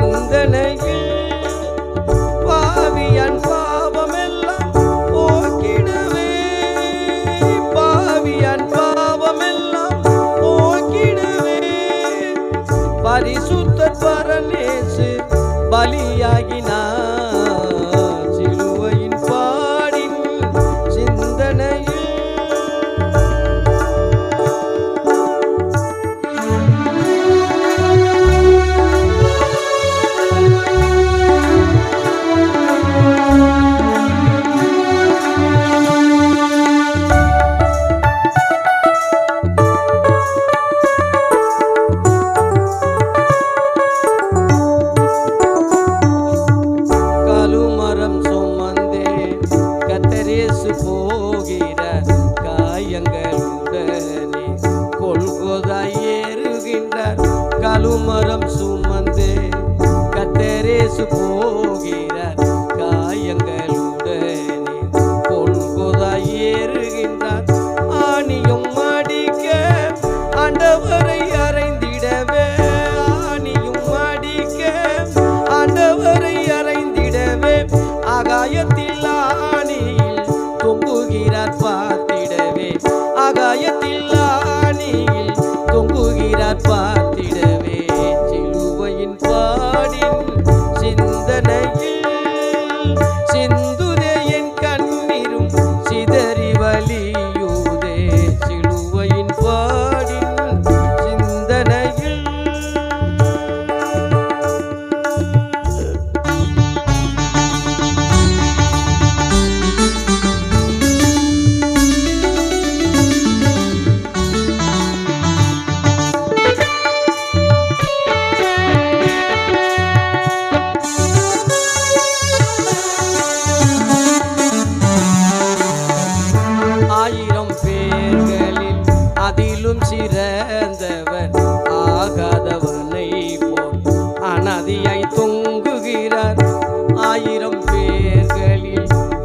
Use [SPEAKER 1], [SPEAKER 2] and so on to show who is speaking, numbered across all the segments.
[SPEAKER 1] சிந்தனையில் பாவியன் பாவமெல்லாம் போக்கிடுவே. பாவியன் பாவமெல்லாம் போக்கிடுவே. பரிசுத்த பர தொங்குகிறார் பார்.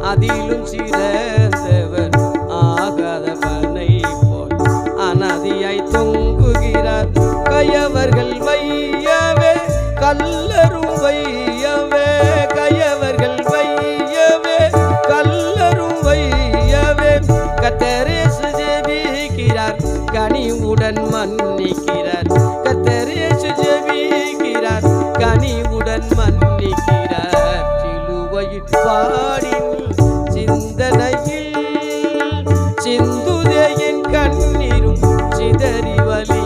[SPEAKER 1] அதிலும் சிறந்தவர் ஆகாதவனை போல் அனதியாய் தொங்குகிறார். கயவர்கள் வையவே கல்லரும் வையவே கயவர்கள் வையவே கல்லரும் வையவே. கத்தரேசு ஜெபிக்கிறார் கனிவுடன் மன்னி பாடின் சிந்தனையில் சிந்துதையின் கண்ணீரும் சிதறிவலி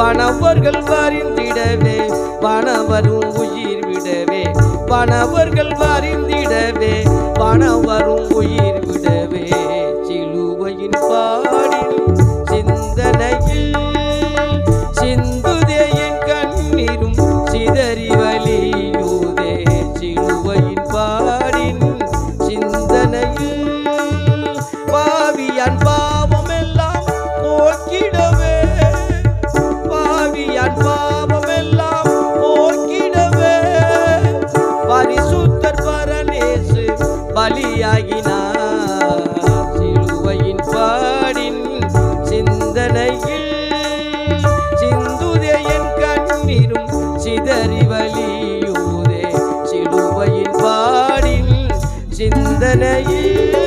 [SPEAKER 1] வனவர்கள் வரிந்திடவே வனவரும் உயிர் விடவே வனவர்கள் வரிந்திடவே வனவரும் உயிர் சிந்தனையே